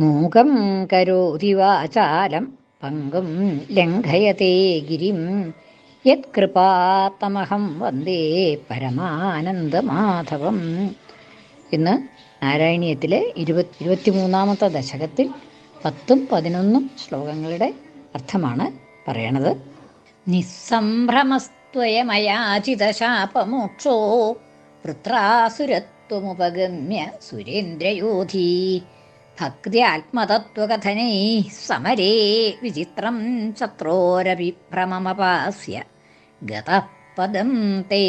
മൂകം കരോതി വാചാലം പങ്കും ലംഘയത്തെ ഗിരിം. യത്കൃപാത്തമഹം വന്ദേ പരമാനന്ദമാധവം. ഇന്ന് നാരായണീയത്തിലെ ഇരുപത്തി ഇരുപത്തിമൂന്നാമത്തെ ദശകത്തിൽ പത്തും പതിനൊന്നും ശ്ലോകങ്ങളുടെ അർത്ഥമാണ് പറയണത്. നിസ്സംഭ്രമസ്ത്വയമയാചിതശാപമോക്ഷോ വൃത്രാസുരത്വമുപഗമ്യ സുരേന്ദ്രയോധീ. ഭക്തിയാത്മതത്വകഥനൈ സമരേ വിചിത്രം ചത്രോരഭിഭ്രമമപാസ്യ ഗതപദം തേ.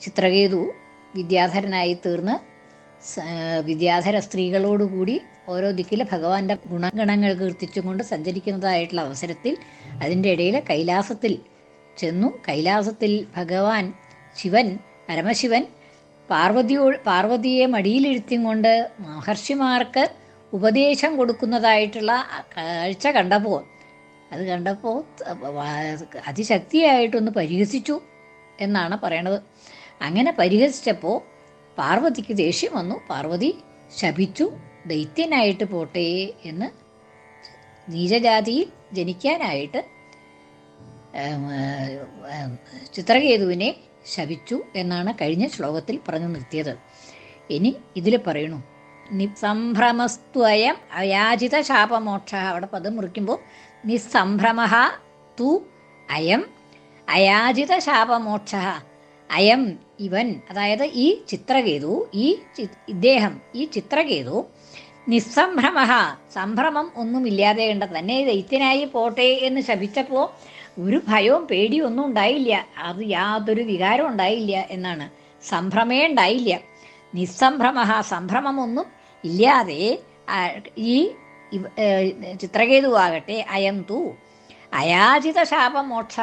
ചിത്രകേതു വിദ്യാധരനായി തീർന്ന് വിദ്യാധര സ്ത്രീകളോടുകൂടി ഓരോ ദിക്കിലെ ഭഗവാന്റെ ഗുണഗണങ്ങൾ കീർത്തിച്ചുകൊണ്ട് സഞ്ചരിക്കുന്നതായിട്ടുള്ള അവസരത്തിൽ അതിന്റെ ഇടയിൽ കൈലാസത്തിൽ ചെന്നു. കൈലാസത്തിൽ ഭഗവാൻ ശിവൻ പരമശിവൻ പാർവതിയോ പാർവതിയെ മടിയിലിരുത്തിയും കൊണ്ട് മഹർഷിമാർക്ക് ഉപദേശം കൊടുക്കുന്നതായിട്ടുള്ള കാഴ്ച കണ്ടപ്പോൾ അത് കണ്ടപ്പോൾ അതിശക്തിയായിട്ടൊന്ന് പരിഹസിച്ചു എന്നാണ് പറയണത്. അങ്ങനെ പരിഹസിച്ചപ്പോൾ പാർവതിക്ക് ദേഷ്യം വന്നു. പാർവതി ശപിച്ചു ദൈത്യനായിട്ട് പോട്ടെ എന്ന് നീചജാതിയിൽ ജനിക്കാനായിട്ട് ചിത്രകേതുവിനെ ശപിച്ചു എന്നാണ് കഴിഞ്ഞ ശ്ലോകത്തിൽ പറഞ്ഞു നിർത്തിയത്. ഇനി ഇതിൽ പറയണു. നിസ്സംഭ്രമസ്ത്വയം അയാചിത ശാപമോക്ഷ. അവിടെ പദം മുറിക്കുമ്പോൾ നിസ്സംഭ്രമ തു അയം അയാചിത ശാപമോക്ഷ. അയം ഇവൻ അതായത് ഈ ചിത്രകേതു ഈ ഇദ്ദേഹം ഈ ചിത്രകേതു നിസ്സംഭ്രമ സംഭ്രമം ഒന്നുമില്ലാതെ കണ്ട തന്നെ ദൈത്യനായി പോട്ടെ എന്ന് ശപിച്ചപ്പോൾ ഒരു ഭയവും പേടിയും ഒന്നും ഉണ്ടായില്ല. അത് യാതൊരു വികാരവും ഉണ്ടായില്ല എന്നാണ്. സംഭ്രമേ ഉണ്ടായില്ല. നിസ്സംഭ്രമ സംഭ്രമമൊന്നും ഇല്ലാതെ ഈ ചിത്രകേതുവാകട്ടെ അയം തൂ. അയാചിത ശാപമോക്ഷ.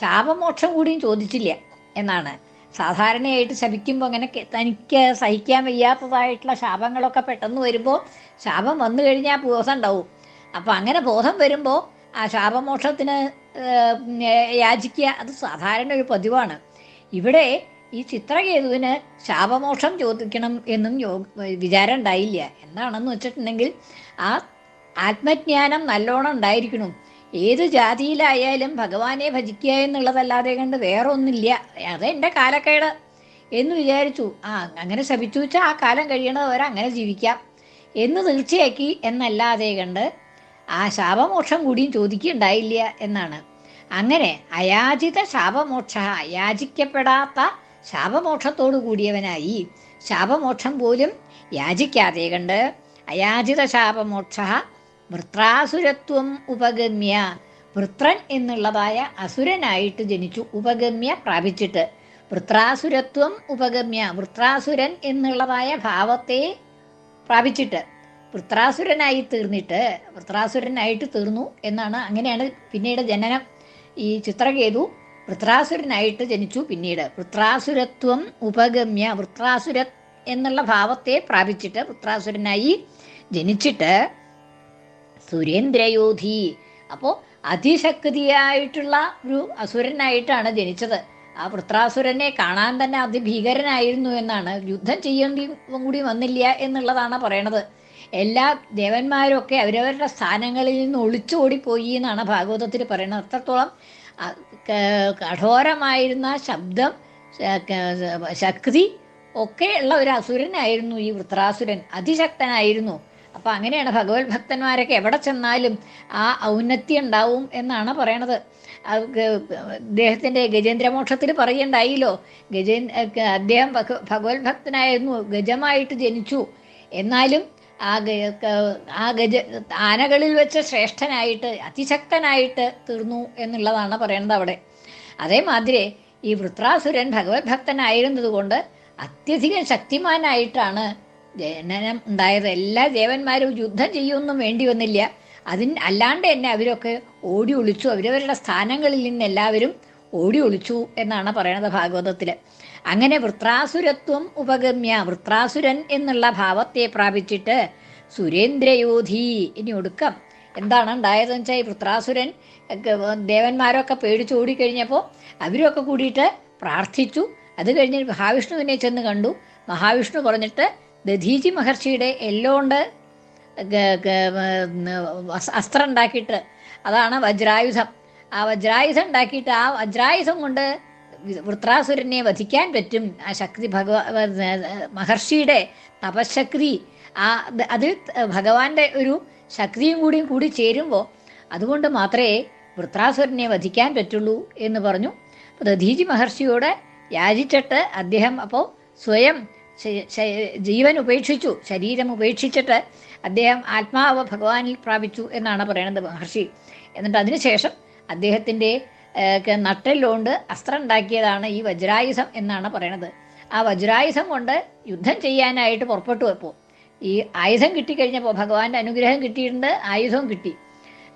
ശാപമോക്ഷം കൂടിയും ചോദിച്ചില്ല എന്നാണ്. സാധാരണയായിട്ട് ശപിക്കുമ്പോൾ അങ്ങനെ തനിക്ക് സഹിക്കാൻ വയ്യാത്തതായിട്ടുള്ള ശാപങ്ങളൊക്കെ പെട്ടെന്ന് വരുമ്പോൾ ശാപം വന്നു കഴിഞ്ഞാൽ ബോധം ഉണ്ടാവും. അപ്പോൾ അങ്ങനെ ബോധം വരുമ്പോൾ ആ ശാപമോക്ഷത്തിന് യാചിക്കുക അത് സാധാരണ ഒരു പതിവാണ്. ഇവിടെ ഈ ചിത്രകേതുവിന് ശാപമോക്ഷം ചോദിക്കണം എന്നും യോ വിചാരം ഉണ്ടായില്ല. എന്താണെന്ന് വെച്ചിട്ടുണ്ടെങ്കിൽ ആ ആത്മജ്ഞാനം നല്ലോണം ഉണ്ടായിരിക്കണം. ഏത് ജാതിയിലായാലും ഭഗവാനെ ഭജിക്കുക എന്നുള്ളതല്ലാതെ കണ്ട് വേറെ ഒന്നില്ല അത് എന്റെ കാലക്കേട് എന്ന് വിചാരിച്ചു. ആ അങ്ങനെ ശപിച്ചു വെച്ചാൽ ആ കാലം കഴിയണത് വരെ അങ്ങനെ ജീവിക്കാം എന്ന് തീർച്ചയാക്കി എന്നല്ലാതെ കണ്ട് ആ ശാപമോക്ഷം കൂടിയും ചോദിക്കുകയുണ്ടായില്ല എന്നാണ്. അങ്ങനെ അയാചിത ശാപമോക്ഷ യാചിക്കപ്പെടാത്ത ശാപമോക്ഷത്തോടു കൂടിയവനായി ശാപമോക്ഷം പോലും യാചിക്കാതെ കണ്ട് അയാചിത ശാപമോക്ഷ വൃത്രാസുരത്വം ഉപഗമ്യ. വൃത്രൻ എന്നുള്ളതായ അസുരനായിട്ട് ജനിച്ചു ഉപഗമ്യ പ്രാപിച്ചിട്ട്. വൃത്രാസുരത്വം ഉപഗമ്യ. വൃത്രാസുരൻ എന്നുള്ളതായ ഭാവത്തെ പ്രാപിച്ചിട്ട്. വൃത്രാസുരനായി തീർന്നിട്ട് വൃത്രാസുരനായിട്ട് തീർന്നു എന്നാണ് അങ്ങനെയാണ് പിന്നീട് ജനനം ഈ ചിത്രകേതു. വൃത്രാസുരനായിട്ട് ജനിച്ചു പിന്നീട്. വൃത്രാസുരത്വം ഉപഗമ്യ വൃത്രാസുര എന്നുള്ള ഭാവത്തെ പ്രാപിച്ചിട്ട് വൃത്രാസുരനായി ജനിച്ചിട്ട് സുരേന്ദ്രയോധി. അപ്പോൾ അതിശക്തിയായിട്ടുള്ള ഒരു അസുരനായിട്ടാണ് ജനിച്ചത്. ആ വൃത്രാസുരനെ കാണാൻ തന്നെ അതിഭീകരനായിരുന്നു എന്നാണ്. യുദ്ധം ചെയ്യേണ്ടി കൂടി വന്നില്ല എന്നുള്ളതാണ് പറയണത്. എല്ലാ ദേവന്മാരൊക്കെ അവരവരുടെ സ്ഥാനങ്ങളിൽ നിന്ന് ഒളിച്ചോടിപ്പോയി എന്നാണ് ഭാഗവതത്തിൽ പറയുന്നത്. അത്രത്തോളം കഠോരമായിരുന്ന ശബ്ദം ശക്തി ഒക്കെ ഉള്ള ഒരു അസുരനായിരുന്നു ഈ വൃത്രാസുരൻ. അതിശക്തനായിരുന്നു. അപ്പൊ അങ്ങനെയാണ് ഭഗവത് ഭക്തന്മാരൊക്കെ എവിടെ ചെന്നാലും ആ ഔന്നത്യം ഉണ്ടാവും എന്നാണ് പറയണത്. അദ്ദേഹത്തിന്റെ ഗജേന്ദ്രമോക്ഷത്തിൽ പറയണ്ടായില്ലോ ഗജേ അദ്ദേഹം ഭഗ- ഭഗവത് ഭക്തനായിരുന്നു ഗജമായിട്ട് ജനിച്ചു. എന്നാലും ആ ഗജ ആനകളിൽ വെച്ച് ശ്രേഷ്ഠനായിട്ട് അതിശക്തനായിട്ട് തീർന്നു എന്നുള്ളതാണ് പറയണത് അവിടെ. അതേമാതിരി ഈ വൃത്രാസുരൻ ഭഗവത് ഭക്തനായിരുന്നത് കൊണ്ട് അത്യധികം ശക്തിമാനായിട്ടാണ് ജനനം ഉണ്ടായത്. എല്ലാ ദേവന്മാരും യുദ്ധം ചെയ്യൊന്നും വേണ്ടി വന്നില്ല. അതിന് അല്ലാണ്ട് തന്നെ അവരൊക്കെ ഓടി ഒളിച്ചു അവരവരുടെ സ്ഥാനങ്ങളിൽ നിന്ന് എല്ലാവരും ഓടി ഒളിച്ചു എന്നാണ് പറയണത് ഭാഗവതത്തിൽ. അങ്ങനെ വൃത്രാസുരത്വം ഉപഗമ്യ വൃത്രാസുരൻ എന്നുള്ള ഭാവത്തെ പ്രാപിച്ചിട്ട് സുരേന്ദ്രയോധി. ഇനി ഒടുക്കം എന്താണ് ഉണ്ടായതെന്ന് വെച്ചാൽ ഈ വൃത്രാസുരൻ ദേവന്മാരൊക്കെ പേടിച്ചോടി ഓടിക്കഴിഞ്ഞപ്പോൾ അവരൊക്കെ കൂടിയിട്ട് പ്രാർത്ഥിച്ചു. അത് കഴിഞ്ഞ് മഹാവിഷ്ണുവിനെ ചെന്ന് കണ്ടു. മഹാവിഷ്ണു പറഞ്ഞിട്ട് ദധീജി മഹർഷിയുടെ എല്ലോണ്ട് അസ്ത്രം ഉണ്ടാക്കിയിട്ട് അതാണ് വജ്രായുധം. ആ വജ്രായുധം ഉണ്ടാക്കിയിട്ട് ആ വജ്രായുധം കൊണ്ട് വൃത്രാസുരനെ വധിക്കാൻ പറ്റും. ആ ശക്തി ഭഗവ മഹർഷിയുടെ തപശക്തി ആ അത് അതിൽ ഭഗവാന്റെ ഒരു ശക്തിയും കൂടിയും കൂടി ചേരുമ്പോൾ അതുകൊണ്ട് മാത്രമേ വൃത്രാസുരനെ വധിക്കാൻ പറ്റുള്ളൂ എന്ന് പറഞ്ഞു. ദധീജി മഹർഷിയോട് യാചിച്ചിട്ട് അദ്ദേഹം അപ്പോൾ സ്വയം ജീവൻ ഉപേക്ഷിച്ചു ശരീരം ഉപേക്ഷിച്ചിട്ട് അദ്ദേഹം ആത്മാവ് ഭഗവാനിൽ പ്രാപിച്ചു എന്നാണ് പറയുന്നത് മഹർഷി. എന്നിട്ട് അതിനുശേഷം അദ്ദേഹത്തിന്റെ നട്ടെല്ലുകൊണ്ട് അസ്ത്രം ഉണ്ടാക്കിയതാണ് ഈ വജ്രായുധം എന്നാണ് പറയണത്. ആ വജ്രായുധം കൊണ്ട് യുദ്ധം ചെയ്യാനായിട്ട് പുറപ്പെട്ടു വെപ്പോ ഈ ആയുധം കിട്ടിക്കഴിഞ്ഞപ്പോൾ ഭഗവാന്റെ അനുഗ്രഹം കിട്ടിയിട്ടുണ്ട് ആയുധവും കിട്ടി.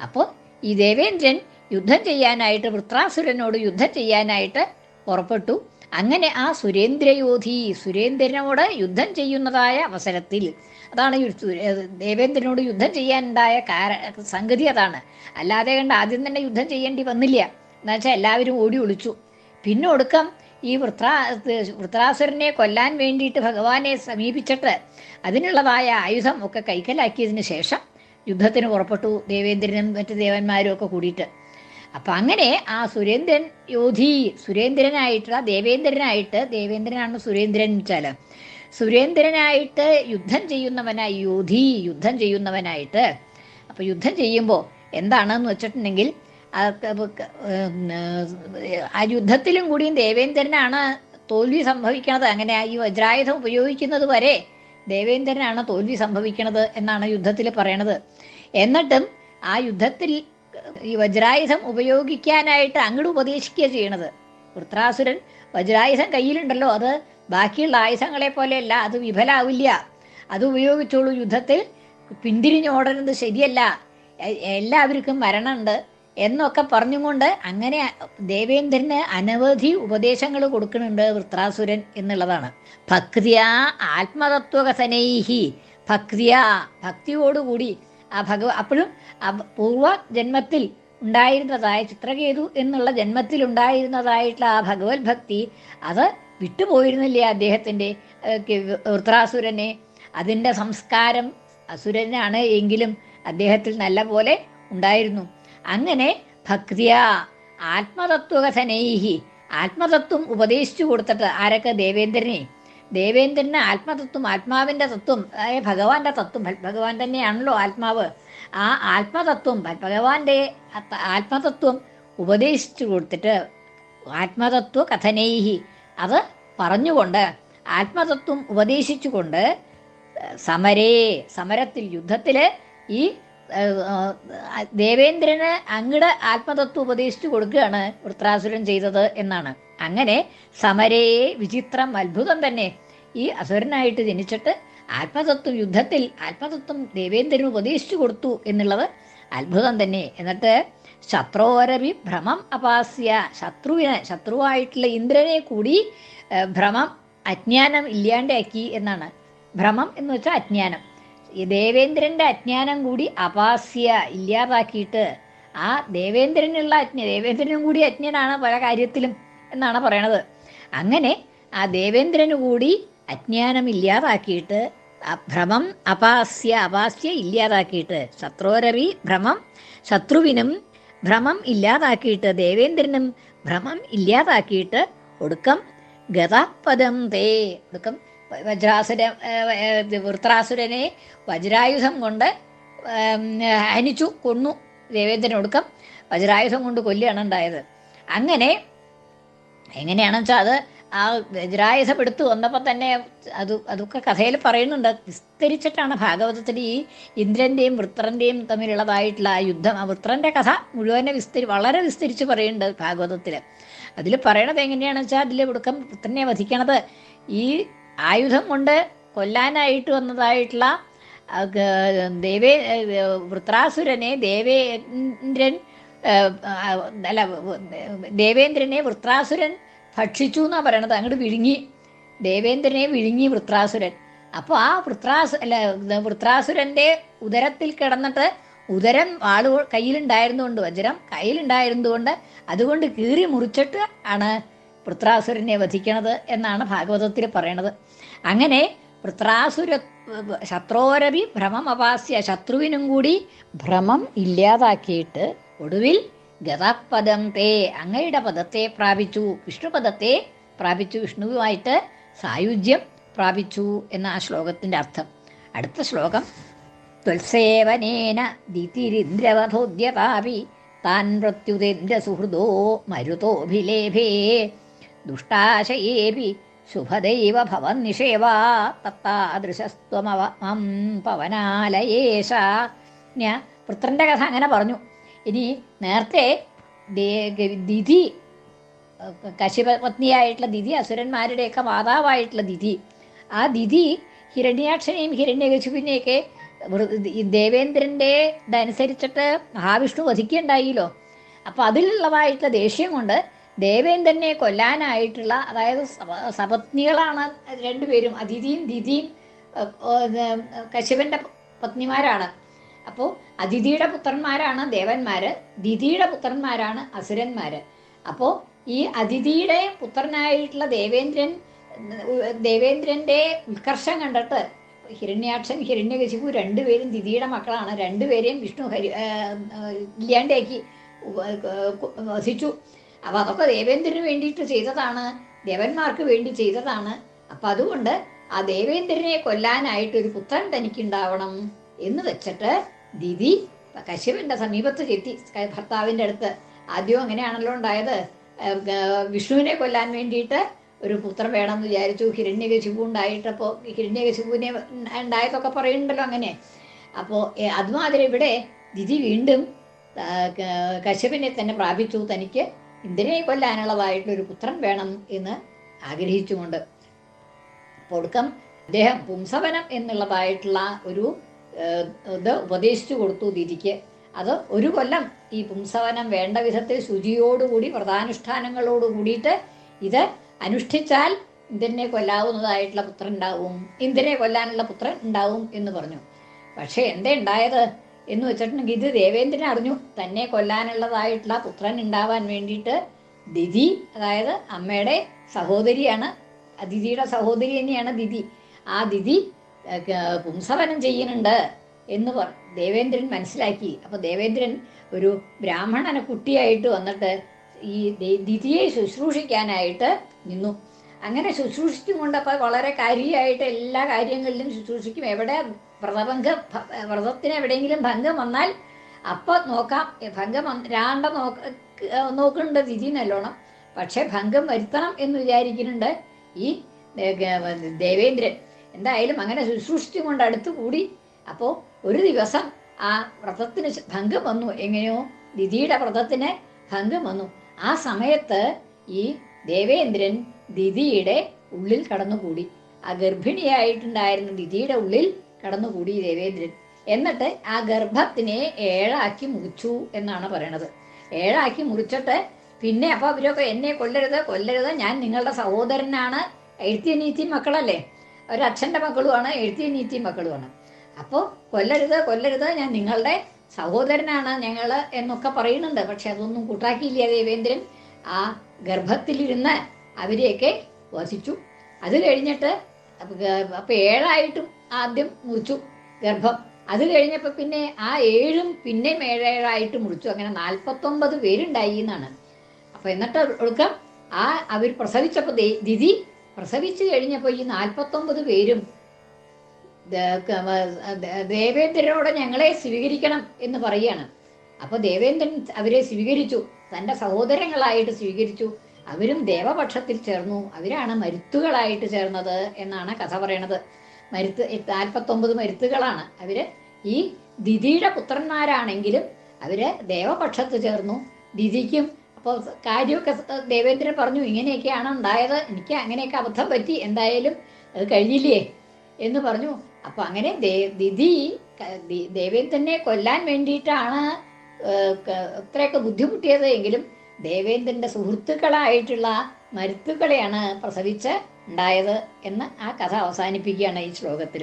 അപ്പോൾ ഈ ദേവേന്ദ്രൻ യുദ്ധം ചെയ്യാനായിട്ട് വൃത്രാസുരനോട് യുദ്ധം ചെയ്യാനായിട്ട് പുറപ്പെട്ടു. അങ്ങനെ ആ സുരേന്ദ്രയോധി സുരേന്ദ്രനോട് യുദ്ധം ചെയ്യുന്നതായ അവസരത്തിൽ അതാണ് ദേവേന്ദ്രനോട് യുദ്ധം ചെയ്യാനുണ്ടായ കാര സംഗതി അതാണ്. അല്ലാതെ കണ്ട് ആദ്യം തന്നെ യുദ്ധം ചെയ്യേണ്ടി വന്നില്ല. എന്നുവെച്ചാൽ എല്ലാവരും ഓടി ഒളിച്ചു. പിന്നെ ഒടുക്കം ഈ വൃത്രാ വൃത്രാസുരനെ കൊല്ലാൻ വേണ്ടിയിട്ട് ഭഗവാനെ സമീപിച്ചിട്ട് അതിനുള്ളതായ ആയുധം ഒക്കെ കൈക്കലാക്കിയതിന് ശേഷം യുദ്ധത്തിന് പുറപ്പെട്ടു ദേവേന്ദ്രനും മറ്റു ദേവന്മാരും ഒക്കെ കൂടിയിട്ട്. അപ്പം അങ്ങനെ ആ സുരേന്ദ്രൻ യോധി സുരേന്ദ്രനായിട്ട് ദേവേന്ദ്രനായിട്ട് ദേവേന്ദ്രനാണ് സുരേന്ദ്രൻ വെച്ചാൽ സുരേന്ദ്രനായിട്ട് യുദ്ധം ചെയ്യുന്നവനായി യോധി യുദ്ധം ചെയ്യുന്നവനായിട്ട്. അപ്പോൾ യുദ്ധം ചെയ്യുമ്പോൾ എന്താണെന്ന് വെച്ചിട്ടുണ്ടെങ്കിൽ ആ യുദ്ധത്തിലും കൂടിയും ദേവേന്ദ്രനാണ് തോൽവി സംഭവിക്കുന്നത് അങ്ങനെ ഈ വജ്രായുധം ഉപയോഗിക്കുന്നത് വരെ ദേവേന്ദ്രനാണ് തോൽവി സംഭവിക്കുന്നത് എന്നാണ് യുദ്ധത്തിൽ പറയണത്. എന്നിട്ടും ആ യുദ്ധത്തിൽ ഈ വജ്രായുധം ഉപയോഗിക്കാനായിട്ട് അങ്ങോട്ട് ഉപദേശിക്കുക ചെയ്യണത്. വൃത്രാസുരൻ വജ്രായുധം കയ്യിലുണ്ടല്ലോ അത് ബാക്കിയുള്ള ആയുധങ്ങളെ പോലെയല്ല അത് വിഫലാവില്ല. അത് ഉപയോഗിച്ചോളൂ യുദ്ധത്തിൽ. പിന്തിരിഞ്ഞോടരുന്നത് ശരിയല്ല. എല്ലാവർക്കും മരണമുണ്ട്. എന്നൊക്കെ പറഞ്ഞുകൊണ്ട് അങ്ങനെ ദേവേന്ദ്രന് അനവധി ഉപദേശങ്ങൾ കൊടുക്കുന്നുണ്ട് വൃത്രാസുരൻ എന്നുള്ളതാണ്. ഭക്തിയാ ആത്മതത്വകസനൈഹി ഭക്തിയാ ഭക്തിയോടുകൂടി ആ ഭഗവ അപ്പോഴും പൂർവ ജന്മത്തിൽ ഉണ്ടായിരുന്നതായ ചിത്രകേതു എന്നുള്ള ജന്മത്തിൽ ഉണ്ടായിരുന്നതായിട്ടുള്ള ആ ഭഗവത് ഭക്തി അത് വിട്ടുപോയിരുന്നില്ലേ അദ്ദേഹത്തിന്റെ വൃത്രാസുരനെ? അതിന്റെ സംസ്കാരം അസുരനാണ് എങ്കിലും അദ്ദേഹത്തിൽ നല്ല പോലെ ഉണ്ടായിരുന്നു. അങ്ങനെ ഭക്തിയ ആത്മതത്വകഥനൈഹി ആത്മതത്വം ഉപദേശിച്ചു കൊടുത്തിട്ട് ആരൊക്കെ? ദേവേന്ദ്രനെ. ദേവേന്ദ്രന് ആത്മതത്വം ആത്മാവിന്റെ തത്വം അതായത് ഭഗവാന്റെ തത്വം ഭഗവാൻ തന്നെയാണല്ലോ ആത്മാവ്. ആ ആത്മതത്വം ഭഗവാന്റെ ആത്മതത്വം ഉപദേശിച്ചു കൊടുത്തിട്ട് ആത്മതത്വ കഥനൈഹി അത് പറഞ്ഞുകൊണ്ട് ആത്മതത്വം ഉപദേശിച്ചുകൊണ്ട് സമരേ സമരത്തിൽ യുദ്ധത്തിൽ ഈ ദേവേന്ദ്രന് അങ്ങട് ആത്മതത്വം ഉപദേശിച്ചു കൊടുക്കുകയാണ് വൃത്രാസുരൻ ചെയ്തത് എന്നാണ്. അങ്ങനെ സമരേ വിചിത്രം അത്ഭുതം തന്നെ. ഈ അസുരനായിട്ട് ജനിച്ചിട്ട് ആത്മതത്വം യുദ്ധത്തിൽ ആത്മതത്വം ദേവേന്ദ്രൻ ഉപദേശിച്ചു കൊടുത്തു എന്നുള്ളത് അത്ഭുതം തന്നെ. എന്നിട്ട് ശത്രോരവി ഭ്രമം അപാസ്യ. ശത്രുവിനെ ശത്രുവായിട്ടുള്ള ഇന്ദ്രനെ കൂടി ഭ്രമം അജ്ഞാനം ഇല്ലാണ്ടാക്കി എന്നാണ്. ഭ്രമം എന്ന് വെച്ചാൽ അജ്ഞാനം. ദേവേന്ദ്രന്റെ അജ്ഞാനം കൂടി അപാസ്യ ഇല്ലാതാക്കിയിട്ട് ആ ദേവേന്ദ്രനുള്ള അജ്ഞ ദേവേന്ദ്രനും കൂടി അജ്ഞനാണ് പല കാര്യത്തിലും എന്നാണ് പറയണത്. അങ്ങനെ ആ ദേവേന്ദ്രന് കൂടി അജ്ഞാനം ഇല്ലാതാക്കിയിട്ട് ഭ്രമം അപാസ്യ അപാസ്യ ഇല്ലാതാക്കിയിട്ട് ശത്രോരവി ഭ്രമം ശത്രുവിനും ഭ്രമം ഇല്ലാതാക്കിയിട്ട് ദേവേന്ദ്രനും ഭ്രമം ഇല്ലാതാക്കിയിട്ട് ഒടുക്കം ഗതാപദം തേ ഒടുക്കം വജ്രാസുര വൃത്രാസുരനെ വജ്രായുധം കൊണ്ട് ഹനിച്ചു കൊന്നു ദേവേന്ദ്രൻ ഒടുക്കം വജ്രായുധം കൊണ്ട് കൊല്ലുകയാണ് ഉണ്ടായത്. അങ്ങനെ എങ്ങനെയാണെന്ന് വെച്ചാൽ അത് ആ വജ്രായുധം എടുത്തു വന്നപ്പോൾ തന്നെ അത് അതൊക്കെ കഥയിൽ പറയുന്നുണ്ട്. വിസ്തരിച്ചിട്ടാണ് ഭാഗവതത്തിൽ ഈ ഇന്ദ്രന്റെയും വൃത്രന്റെയും തമ്മിലുള്ളതായിട്ടുള്ള ആ യുദ്ധം. ആ വൃത്രന്റെ കഥ മുഴുവനെ വിസ്തരി വളരെ വിസ്തരിച്ച് പറയുന്നുണ്ട് ഭാഗവതത്തിൽ അതിൽ പറയണത് എങ്ങനെയാണെന്ന് വെച്ചാൽ അതിൽ ഒടുക്കം വൃത്രനെ വധിക്കണത് ഈ ആയുധം കൊണ്ട് കൊല്ലാനായിട്ട് വന്നതായിട്ടുള്ള ദേവേ വൃത്രാസുരനെ ദേവേന്ദ്രൻ അല്ല ദേവേന്ദ്രനെ വൃത്രാസുരൻ ഭക്ഷിച്ചു എന്നാണ് പറയണത്. അങ്ങോട്ട് വിഴുങ്ങി. ദേവേന്ദ്രനെ വിഴുങ്ങി വൃത്രാസുരൻ. അപ്പോൾ ആ വൃത്രാസു അല്ല വൃത്രാസുരന്റെ ഉദരത്തിൽ കിടന്നിട്ട് ഉദരം ആളു കയ്യിലുണ്ടായിരുന്നുകൊണ്ട് വജ്രം കയ്യിലുണ്ടായിരുന്നുകൊണ്ട് അതുകൊണ്ട് കീറി മുറിച്ചിട്ട് ആണ് വൃത്രാസുരനെ വധിക്കണത് എന്നാണ് ഭാഗവതത്തിൽ പറയണത്. അങ്ങനെ വൃത്രാസുര ശത്രോരവി ഭ്രമം അപാസ്യ ശത്രുവിനും കൂടി ഭ്രമം ഇല്ലാതാക്കിയിട്ട് ഒടുവിൽ ഗതപദം തേ അങ്ങയുടെ പദത്തെ പ്രാപിച്ചു. വിഷ്ണുപദത്തെ പ്രാപിച്ചു. വിഷ്ണുവുമായിട്ട് സായുജ്യം പ്രാപിച്ചു എന്ന ആ ശ്ലോകത്തിന്റെ അർത്ഥം. അടുത്ത ശ്ലോകം ത്വത്സേവനേന ദിതിരിന്ദ്രവധോദ്യതാപി താൻ പ്രത്യുതേന്ദ്ര സുഹൃദോ മരുതോഭിലേഭേ ദുഷ്ടാശയേപി ശുഭദൈവ ഭവൻ നിഷേവാ തത്താദൃശസ്ത്വമവ മം പവനാലയേശ. പുത്രന്റെ കഥ അങ്ങനെ പറഞ്ഞു. ഇനി നേരത്തെ ദിതി കശിപത്നിയായിട്ടുള്ള ദിതി അസുരന്മാരുടെയൊക്കെ മാതാവായിട്ടുള്ള ദിതി ആ ദിതി ഹിരണ്യാക്ഷനെയും ഹിരണ്യകശിപിനെയൊക്കെ ദേവേന്ദ്രന്റെ ഇതനുസരിച്ചിട്ട് മഹാവിഷ്ണു വധിക്കുകയുണ്ടായില്ലോ. അപ്പോൾ അതിലുള്ളതായിട്ടുള്ള ദേഷ്യം കൊണ്ട് ദേവേന്ദ്രനെ കൊല്ലാനായിട്ടുള്ള അതായത് സപ- സപത്നികളാണ് രണ്ടുപേരും അതിഥിയും ദിതിയും കശ്യപന്റെ പത്നിമാരാണ്. അപ്പോൾ അതിഥിയുടെ പുത്രന്മാരാണ് ദേവന്മാര് ദിതിയുടെ പുത്രന്മാരാണ് അസുരന്മാര്. അപ്പോൾ ഈ അതിഥിയുടെ പുത്രനായിട്ടുള്ള ദേവേന്ദ്രൻ ദേവേന്ദ്രന്റെ ഉത്കർഷം കണ്ടിട്ട് ഹിരണ്യാക്ഷൻ ഹിരണ്യകശിപു രണ്ടുപേരും ദിതിയുടെ മക്കളാണ്. രണ്ടുപേരെയും വിഷ്ണു ഹരി ഇല്ലാണ്ടാക്കി വസിച്ചു. അപ്പോൾ അതൊക്കെ ദേവേന്ദ്രന് വേണ്ടിയിട്ട് ചെയ്തതാണ്. ദേവന്മാർക്ക് വേണ്ടി ചെയ്തതാണ്. അപ്പം അതുകൊണ്ട് ആ ദേവേന്ദ്രനെ കൊല്ലാനായിട്ട് ഒരു പുത്രൻ തനിക്കുണ്ടാവണം എന്ന് വെച്ചിട്ട് ദിതി കശ്യപന്റെ സമീപത്ത് ചെത്തി ഭർത്താവിന്റെ അടുത്ത് ആദ്യം അങ്ങനെയാണല്ലോ ഉണ്ടായത്. വിഷ്ണുവിനെ കൊല്ലാൻ വേണ്ടിയിട്ട് ഒരു പുത്രം വേണമെന്ന് വിചാരിച്ചു. ഹിരണ്യകശിപു ഉണ്ടായിട്ടപ്പോൾ ഹിരണ്യകശിപുവിനെ ഉണ്ടായതൊക്കെ പറയുന്നുണ്ടല്ലോ അങ്ങനെ. അപ്പോൾ അതുമാതിരി ഇവിടെ ദിതി വീണ്ടും കശ്യപനെ തന്നെ പ്രാപിച്ചു. തനിക്ക് ഇന്ദ്രനെ കൊല്ലാനുള്ളതായിട്ടൊരു പുത്രൻ വേണം എന്ന് ആഗ്രഹിച്ചുകൊണ്ട്. ഒടുക്കം അദ്ദേഹം പുംസവനം എന്നുള്ളതായിട്ടുള്ള ഒരു ഇത് ഉപദേശിച്ചു കൊടുത്തു തിരിക്ക്. അത് ഒരു കൊല്ലം ഈ പുംസവനം വേണ്ട വിധത്തിൽ ശുചിയോടുകൂടി വ്രതാനുഷ്ഠാനങ്ങളോട് കൂടിയിട്ട് ഇത് അനുഷ്ഠിച്ചാൽ ഇന്ദ്രനെ കൊല്ലാവുന്നതായിട്ടുള്ള പുത്രൻ ഉണ്ടാവും. ഇന്ദ്രനെ കൊല്ലാനുള്ള പുത്രൻ ഉണ്ടാവും എന്ന് പറഞ്ഞു. പക്ഷേ എന്തേ ഉണ്ടായത്? എന്ന് വെച്ചിട്ടുണ്ടെങ്കിൽ ഇത് ദേവേന്ദ്രൻ അറിഞ്ഞു. തന്നെ കൊല്ലാനുള്ളതായിട്ടുള്ള പുത്രൻ ഉണ്ടാവാൻ വേണ്ടിയിട്ട് ദിതി അതായത് അമ്മയുടെ സഹോദരിയാണ്. ദിതിയുടെ സഹോദരി തന്നെയാണ് ദിതി. ആ ദിതി പുംസവനം ചെയ്യുന്നുണ്ട് എന്ന് പറ ദേവേന്ദ്രൻ മനസ്സിലാക്കി. അപ്പോൾ ദേവേന്ദ്രൻ ഒരു ബ്രാഹ്മണനെ കുട്ടിയായിട്ട് വന്നിട്ട് ഈ ദിതിയെ ശുശ്രൂഷിക്കാനായിട്ട് നിന്നു. അങ്ങനെ ശുശ്രൂഷിച്ചും കൊണ്ടപ്പോൾ വളരെ കാര്യമായിട്ട് എല്ലാ കാര്യങ്ങളിലും ശുശ്രൂഷിക്കും. എവിടെ വ്രതഭംഗം വ്രതത്തിന് എവിടെയെങ്കിലും ഭംഗം വന്നാൽ അപ്പം നോക്കാം. ഭംഗം രാണ്ട നോക്ക നോക്കുന്നുണ്ട് ദിതി നല്ലോണം. പക്ഷെ ഭംഗം വരുത്തണം എന്ന് വിചാരിക്കുന്നുണ്ട് ഈ ദേവേന്ദ്രൻ. എന്തായാലും അങ്ങനെ ശുശ്രൂഷിച്ചും കൊണ്ട് അടുത്ത് കൂടി അപ്പോൾ ഒരു ദിവസം ആ വ്രതത്തിന് ഭംഗം വന്നു. എങ്ങനെയോ ദിതിയുടെ വ്രതത്തിന് ഭംഗം വന്നു. ആ സമയത്ത് ഈ ദേവേന്ദ്രൻ ദിതിയുടെ ഉള്ളിൽ കടന്നുകൂടി. ആ ഗർഭിണിയായിട്ടുണ്ടായിരുന്ന ദിതിയുടെ ഉള്ളിൽ കടന്നുകൂടി ദേവേന്ദ്രൻ. എന്നിട്ട് ആ ഗർഭത്തിനെ ഏഴാക്കി മുറിച്ചു എന്നാണ് പറയണത്. ഏഴാക്കി മുറിച്ചിട്ട് പിന്നെ അപ്പോൾ അവരൊക്കെ എന്നെ കൊല്ലരുത് കൊല്ലരുത്. ഞാൻ നിങ്ങളുടെ സഹോദരനാണ്. എഴുത്തിയനീത്തി മക്കളല്ലേ? ഒരച്ഛന്റെ മക്കളുമാണ് എഴുത്തിയനീത്തി മക്കളുമാണ് അപ്പോൾ കൊല്ലരുത് കൊല്ലരുത്. ഞാൻ നിങ്ങളുടെ സഹോദരനാണ് ഞങ്ങൾ എന്നൊക്കെ പറയുന്നുണ്ട്. പക്ഷെ അതൊന്നും കൂട്ടാക്കിയില്ല ദേവേന്ദ്രൻ. ആ ഗർഭത്തിലിരുന്ന് അവരെയൊക്കെ വസിച്ചു. അത് കഴിഞ്ഞിട്ട് അപ്പോൾ ഏഴായിട്ടും ആദ്യം മുറിച്ചു ഗർഭം. അത് കഴിഞ്ഞപ്പോൾ പിന്നെ ആ ഏഴും പിന്നെയും ഏഴേഴായിട്ട് മുറിച്ചു. അങ്ങനെ നാൽപ്പത്തൊമ്പത് പേരുണ്ടായി എന്നാണ് അപ്പൊ എന്നിട്ട് ഒടുക്കം ആ അവർ പ്രസവിച്ചപ്പോൾ ദിദി പ്രസവിച്ചു കഴിഞ്ഞപ്പോൾ ഈ നാൽപ്പത്തൊമ്പത് പേരും ദേവേന്ദ്രനോട് ഞങ്ങളെ സ്വീകരിക്കണം എന്ന് പറയാണ്. അപ്പോൾ ദേവേന്ദ്രൻ അവരെ സ്വീകരിച്ചു. തന്റെ സഹോദരങ്ങളായിട്ട് സ്വീകരിച്ചു. അവരും ദേവപക്ഷത്തിൽ ചേർന്നു. അവരാണ് മരുത്തുകളായിട്ട് ചേർന്നത് എന്നാണ് കഥ പറയണത്. മരുത്ത് നാൽപ്പത്തൊമ്പത് മരുത്തുകളാണ്. അവർ ഈ ദിതിയുടെ പുത്രന്മാരാണെങ്കിലും അവർ ദേവപക്ഷത്ത് ചേർന്നു. ദിതിക്കും അപ്പോൾ കാര്യമൊക്കെ ദേവേന്ദ്രൻ പറഞ്ഞു ഇങ്ങനെയൊക്കെയാണ് ഉണ്ടായത്. എനിക്ക് അങ്ങനെയൊക്കെ അബദ്ധം പറ്റി. എന്തായാലും അത് കഴിഞ്ഞില്ലേ? എന്ന് പറഞ്ഞു. അപ്പൊ അങ്ങനെ ദിതി ദേവേന്ദ്രനെ കൊല്ലാൻ വേണ്ടിയിട്ടാണ് ഇത്രയൊക്കെ ബുദ്ധിമുട്ടിയത് എങ്കിലും ദേവേന്ദ്രന്റെ സുഹൃത്തുക്കളായിട്ടുള്ള മരുത്തുക്കളെയാണ് പ്രസവിച്ച് ഉണ്ടായത് എന്ന് ആ കഥ അവസാനിപ്പിക്കുകയാണ് ഈ ശ്ലോകത്തിൽ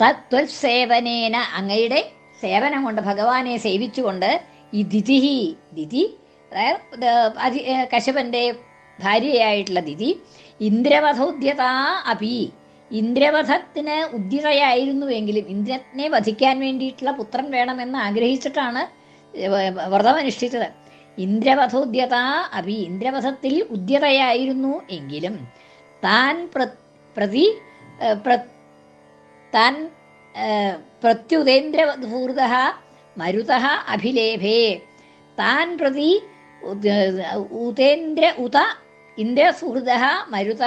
തത്വസേവനേന അങ്ങയുടെ സേവനം കൊണ്ട് ഭഗവാനെ സേവിച്ചുകൊണ്ട് ഈ ദിതിഹി ദിതി അതായത് കശ്യപന്റെ ഭാര്യയായിട്ടുള്ള ദിതി ഇന്ദ്രവധോദ്യത അപി ഇന്ദ്രവധത്തിന് ഉദ്യതയായിരുന്നുവെങ്കിലും ഇന്ദ്രനെ വധിക്കാൻ വേണ്ടിയിട്ടുള്ള പുത്രൻ വേണമെന്ന് ആഗ്രഹിച്ചിട്ടാണ് വ്രതം അനുഷ്ഠിച്ചത്. ഇന്ദ്രവധോദ്യത അഭി ഇന്ദ്രവധത്തിൽ ഉദ്യതയായിരുന്നു എങ്കിലും താൻ പ്ര- പ്രതി താൻ പ്രത്യുതേന്ദ്രഭൂർത മരുത അഭിലേഭേ. താൻ പ്രതി ഉതേന്ദ്ര ഉത ഇന്ദ്രസുഹൃദ മരുത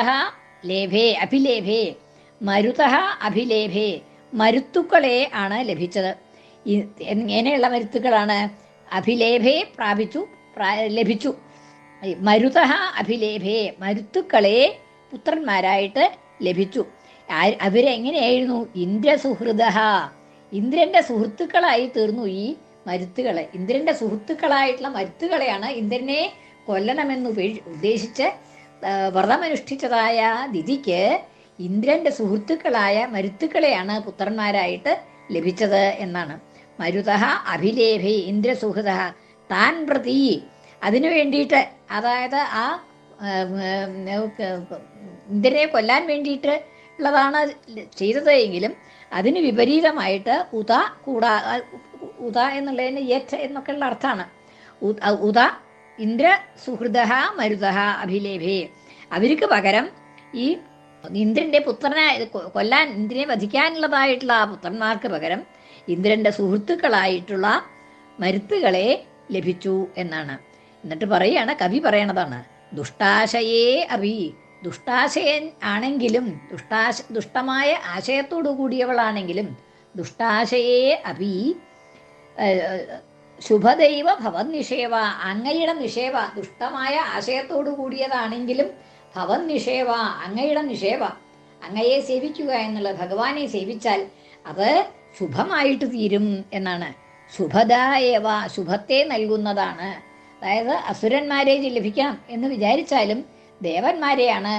ലേഭേ അഭിലേഭേ. മരുത അഭിലേഭേ. മരുത്തുക്കളെ ആണ് ലഭിച്ചത്. എങ്ങനെയുള്ള മരുത്തുക്കളാണ് അഭിലേഭേ പ്രാപിച്ചു ലഭിച്ചു. മരുത അഭിലേഭേ മരുത്തുക്കളെ പുത്രന്മാരായിട്ട് ലഭിച്ചു. അവരെങ്ങനെയായിരുന്നു ഇന്ദ്രസുഹൃദ ഇന്ദ്രന്റെ സുഹൃത്തുക്കളായി തീർന്നു ഈ മരുത്തുകളെ. ഇന്ദ്രന്റെ സുഹൃത്തുക്കളായിട്ടുള്ള മരുത്തുകളെയാണ് ഇന്ദ്രനെ കൊല്ലണമെന്ന് ഉദ്ദേശിച്ച് വ്രതമനുഷ്ഠിച്ചതായ ദിതിക്ക് ഇന്ദ്രന്റെ സുഹൃത്തുക്കളായ മരുത്തുക്കളെയാണ് പുത്രന്മാരായിട്ട് ലഭിച്ചത് എന്നാണ്. മരുത അഭിലേഭേ ഇന്ദ്രസുഹൃത താൻ പ്രതി. അതിനു വേണ്ടിയിട്ട് അതായത് ആ ഇന്ദ്രനെ കൊല്ലാൻ വേണ്ടിയിട്ട് ഉള്ളതാണ് ചെയ്തത് എങ്കിലും അതിന് വിപരീതമായിട്ട് ഉത കൂടാ ഉത എന്നുള്ളതിന് യറ്റ് എന്നൊക്കെയുള്ള അർത്ഥമാണ്. ഉദ ഇന്ദ്ര സുഹൃദ മരുത അഭിലേഭേ. അവർക്ക് പകരം ഈ ഇന്ദ്രന്റെ പുത്രനെ കൊല്ലാൻ ഇന്ദ്രനെ വധിക്കാനുള്ളതായിട്ടുള്ള ആ പുത്രന്മാർക്ക് പകരം ഇന്ദ്രന്റെ സുഹൃത്തുക്കളായിട്ടുള്ള മരുത്തുകളെ ലഭിച്ചു എന്നാണ്. എന്നിട്ട് പറയാണ് കവി പറയണതാണ് ദുഷ്ടാശയേ അഭി ദുഷ്ടാശയൻ ആണെങ്കിലും ദുഷ്ടാശ ദുഷ്ടമായ ആശയത്തോടു കൂടിയവളാണെങ്കിലും ദുഷ്ടാശയേ അഭി ശുഭദൈവ ഭവൻ നിഷേവ അങ്ങയുടെ നിഷേവ ദുഷ്ടമായ ആശയത്തോടു കൂടിയതാണെങ്കിലും ഭവൻ നിഷേവ അങ്ങയുടെ നിഷേവ അങ്ങയെ സേവിക്കുക എന്നുള്ള ഭഗവാനെ സേവിച്ചാൽ അത് ശുഭമായിട്ട് തീരും എന്നാണ്. ശുഭദായവ ശുഭത്തെ നൽകുന്നതാണ്. അതായത് അസുരന്മാരെ ലഭിക്കാം എന്ന് വിചാരിച്ചാലും ദേവന്മാരെയാണ്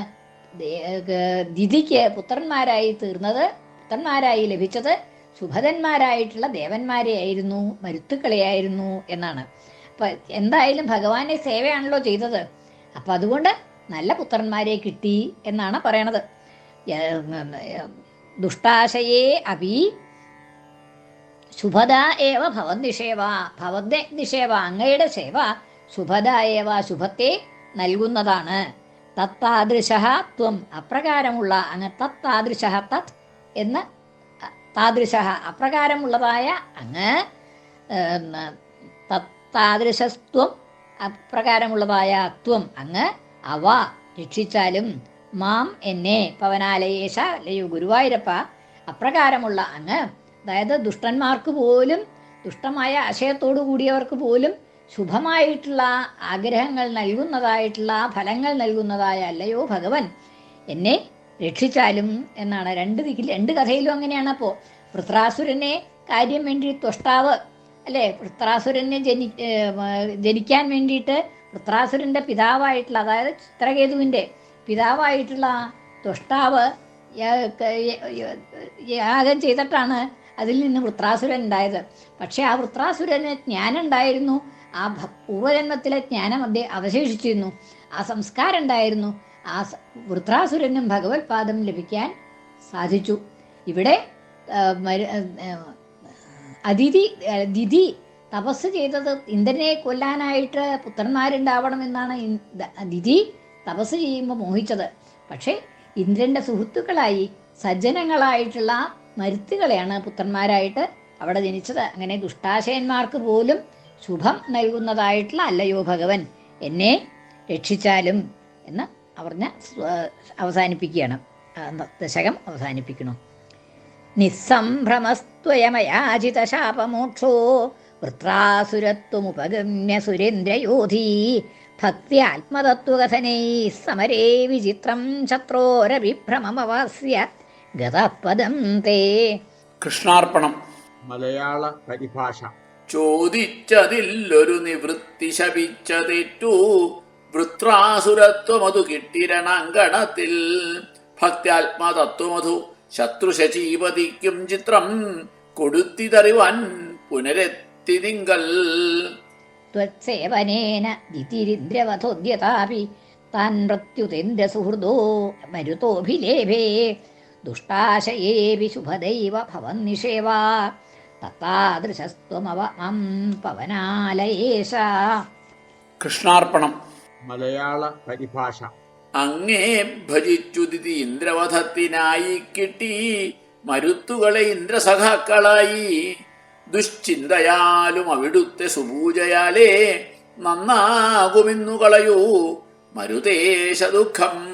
ദിതിക്ക് പുത്രന്മാരായി തീർന്നത് പുത്രന്മാരായി ലഭിച്ചത് ശുഭതന്മാരായിട്ടുള്ള ദേവന്മാരെയായിരുന്നു മരുത്തുക്കളെയായിരുന്നു എന്നാണ്. അപ്പൊ എന്തായാലും ഭഗവാന്റെ സേവയാണല്ലോ ചെയ്തത്. അപ്പൊ അതുകൊണ്ട് നല്ല പുത്രന്മാരെ കിട്ടി എന്നാണ് പറയണത്. ദുഷ്ടാശയേ അഭി ശുഭദ ഏവ ഭവൻ നിഷേവ ഭവന്റെ നിഷേവ അങ്ങയുടെ സേവ. ശുഭദ ഏവ ശുഭത്തെ നൽകുന്നതാണ്. തത്താദൃശ ത്വം അപ്രകാരമുള്ള അങ്ങ് തത്താദൃശ തത് എന്ന് താദൃശ അപ്രകാരമുള്ളതായ അങ്ങ് ഏം, അപ്രകാരമുള്ളതായ ത്വം അങ്ങ് അവ രക്ഷിച്ചാലും മാം എന്നെ പവനാലയേശ അല്ലയോ ഗുരുവായൂരപ്പ അപ്രകാരമുള്ള അങ്ങ് അതായത് ദുഷ്ടന്മാർക്ക് പോലും ദുഷ്ടമായ ആശയത്തോടു കൂടിയവർക്ക് പോലും ശുഭമായിട്ടുള്ള ആഗ്രഹങ്ങൾ നൽകുന്നതായിട്ടുള്ള ഫലങ്ങൾ നൽകുന്നതായ അല്ലയോ ഭഗവൻ? എന്നെ രക്ഷിച്ചാലും എന്നാണ്. രണ്ട് ദിക്കിൽ രണ്ട് കഥയിലും അങ്ങനെയാണ് അപ്പോൾ വൃത്രാസുരനെ കാര്യം വേണ്ടി ത്വഷ്ടാവ് അല്ലേ? വൃത്രാസുരനെ ജനി ജനിക്കാൻ വേണ്ടിയിട്ട് വൃത്രാസുരന്റെ പിതാവായിട്ടുള്ള അതായത് ചിത്രകേതുവിന്റെ പിതാവായിട്ടുള്ള ത്വഷ്ടാവ് യാഗം ചെയ്തിട്ടാണ് അതിൽ നിന്ന് വൃത്രാസുരൻ ഉണ്ടായത്. പക്ഷേ ആ വൃത്രാസുരന് ജ്ഞാനം ഉണ്ടായിരുന്നു ആ പൂർവജന്മത്തിലെ ജ്ഞാനം അദ്ദേഹം അവശേഷിച്ചിരുന്നു. ആ സംസ്കാരം ഉണ്ടായിരുന്നു. ആ വൃത്രാസുരനും ഭഗവത് പാദം ലഭിക്കാൻ സാധിച്ചു. ഇവിടെ അതിഥി ദിതി തപസ് ചെയ്തത് ഇന്ദ്രനെ കൊല്ലാനായിട്ട് പുത്രന്മാരുണ്ടാവണം എന്നാണ് ദിതി തപസ് ചെയ്യുമ്പോൾ മോഹിച്ചത്. പക്ഷേ ഇന്ദ്രന്റെ സുഹൃത്തുക്കളായി സജ്ജനങ്ങളായിട്ടുള്ള മരുത്തുകളെയാണ് പുത്രന്മാരായിട്ട് അവിടെ ജനിച്ചത്. അങ്ങനെ ദുഷ്ടാശയന്മാർക്ക് പോലും ശുഭം നൽകുന്നതായിട്ടുള്ള അല്ലയോ ഭഗവൻ എന്നെ രക്ഷിച്ചാലും എന്ന് പറഞ്ഞ അവസാനിപ്പിക്കുകയാണ്. ദശകം അവസാനിപ്പിക്കണം നിസ്സംഭ്രമസ്ത്വയമയാചിത ശാപമോക്ഷോ വൃത്രാസുരത്വമുപഗമ്യ സുരേന്ദ്രയോധീ ഭക്ത്യാത്മതത്വകഥനൈ സമരേ വിചിത്രം ശത്രോരവിഭ്രമമവാസ്യ ഗതപദം തേ. കൃഷ്ണാർപ്പണം. മലയാള പരിഭാഷ. ചോദിച്ചതില്ലൊരു നിവൃത്തി ശപിച്ചതിറ്റു. വൃത്രാസുരത്വമതു കിട്ടിരണങ്കണത്തിൽ ഭക്ത്യാത്മതത്വമധു ശത്രുശചീപതിക്കും ചിത്രം കൊടുത്തിതറിവാൻ പുനരെത്തി തിങ്കൽ ത്വത്സേവനേന ദിതിരിന്ദ്രവധോദ്യതാപി. താൻ മൃത്യുതേന്ദ്ര സുഹൃദോ മരുതോഭിലേഭേ. ദുഷ്ടാശയേവി ശുഭദൈവ ഭവന്നിഷേവാ തത്താദൃശസ്ത്വമവ മം പവനാലയേശ. കൃഷ്ണാർപ്പണം. മലയാള പരിഭാഷ. അങ്ങേ ഭജിച്ചുതിഥി ഇന്ദ്രവധത്തിനായി കിട്ടി. മരുത്തുകളെ ഇന്ദ്രസഖാക്കളായി. ദുശ്ചിന്തയാലും അവിടുത്തെ സുപൂജയാലേ നന്നാകുമിന്നുകളയൂ. മരുതേശ ദുഃഖം